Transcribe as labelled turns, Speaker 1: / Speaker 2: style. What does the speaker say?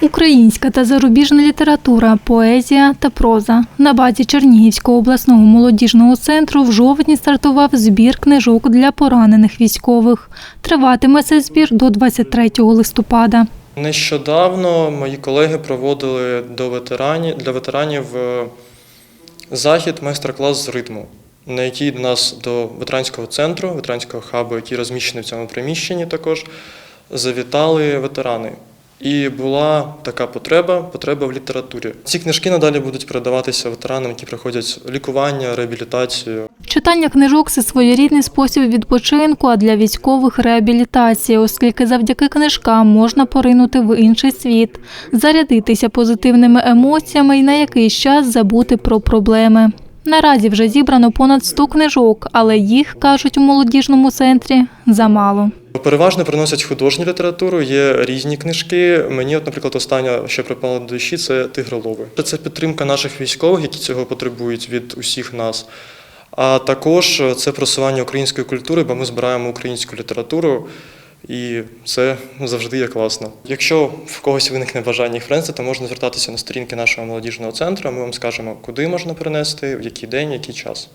Speaker 1: Українська та зарубіжна література, поезія та проза. На базі Чернігівського обласного молодіжного центру в жовтні стартував збір книжок для поранених військових. Триватиме цей збір до 23 листопада.
Speaker 2: Нещодавно мої колеги проводили до ветеранів, для ветеранів е, захід майстер-клас з ритму, на який до нас до ветеранського центру, ветеранського хабу, який розміщений в цьому приміщенні також, завітали ветерани. І була така потреба, потреба в літературі. Ці книжки надалі будуть передаватися ветеранам, які проходять лікування, реабілітацію.
Speaker 1: Читання книжок це своєрідний спосіб відпочинку, а для військових реабілітація, оскільки завдяки книжкам можна поринути в інший світ, зарядитися позитивними емоціями і на якийсь час забути про проблеми. Наразі вже зібрано понад 100 книжок, але їх, кажуть у молодіжному центрі, замало.
Speaker 2: Переважно приносять художню літературу, є різні книжки. Мені, от, наприклад, остання, що припала до душі, це тигролови. Це підтримка наших військових, які цього потребують від усіх нас. А також це просування української культури, бо ми збираємо українську літературу, і це завжди є класно. Якщо в когось виникне бажання їх принести, то можна звертатися на сторінки нашого молодіжного центру. Ми вам скажемо, куди можна принести, в який день, який час.